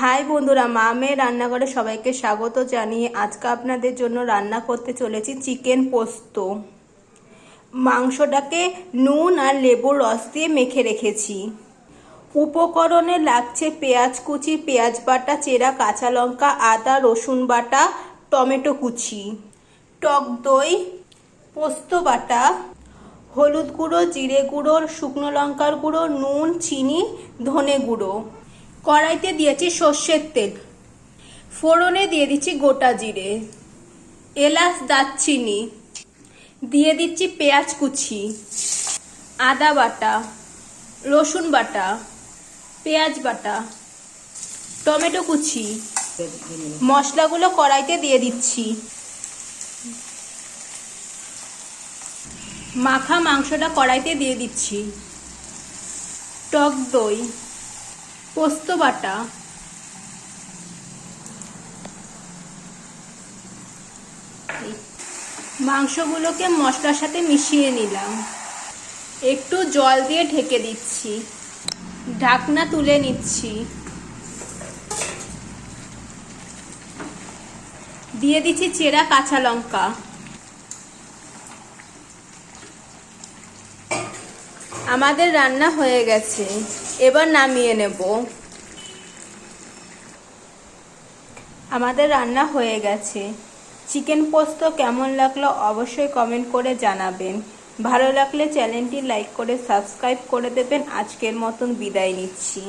High বন্ধুরা মা মেয়ে রান্নাঘরে সবাইকে স্বাগত জানিয়ে আজকে আপনাদের জন্য রান্না করতে চলেছি চিকেন পোস্ত। মাংসটাকে নুন আর লেবুর রস দিয়ে মেখে রেখেছি। উপকরণে লাগছে পেঁয়াজ কুচি, পেঁয়াজ বাটা, চেরা, কাঁচা লঙ্কা, আদা, রসুন বাটা, টমেটো কুচি, টক দই, পোস্ত বাটা, হলুদ গুঁড়ো, জিরে গুঁড়ো, শুকনো লঙ্কার গুঁড়ো, নুন, চিনি, ধনে গুঁড়ো। কড়াইতে দিয়েছি সর্ষের তেল। ফোড়নে দিয়ে দিচ্ছি গোটা জিরে। এলাচ, দারচিনি। দিয়ে দিচ্ছি পেঁয়াজ কুচি। আদা বাটা। রসুন বাটা। পেঁয়াজ বাটা। টমেটো কুচি। মশলাগুলো কড়াইতে দিয়ে দিচ্ছি। মাখা মাংসটা কড়াইতে দিয়ে দিচ্ছি। টক দই। পোস্ত বাটা। মাংসগুলোকে মশলার সাথে মিশিয়ে নিলাম। একটু জল দিয়ে ঢেকে দিচ্ছি। ঢাকনা তুলে নিচ্ছি। দিয়ে দিচ্ছি চেরা কাঁচা লঙ্কা। আমাদের রান্না হয়ে গেছে। এবার নামিয়ে নেব। আমাদের রান্না হয়ে গেছে। চিকেন পোস্ত কেমন লাগল অবশ্যই কমেন্ট করে জানাবেন। ভালো লাগলে চ্যানেলটি লাইক করে সাবস্ক্রাইব করে দেবেন। আজকের মতন বিদায় নিচ্ছি।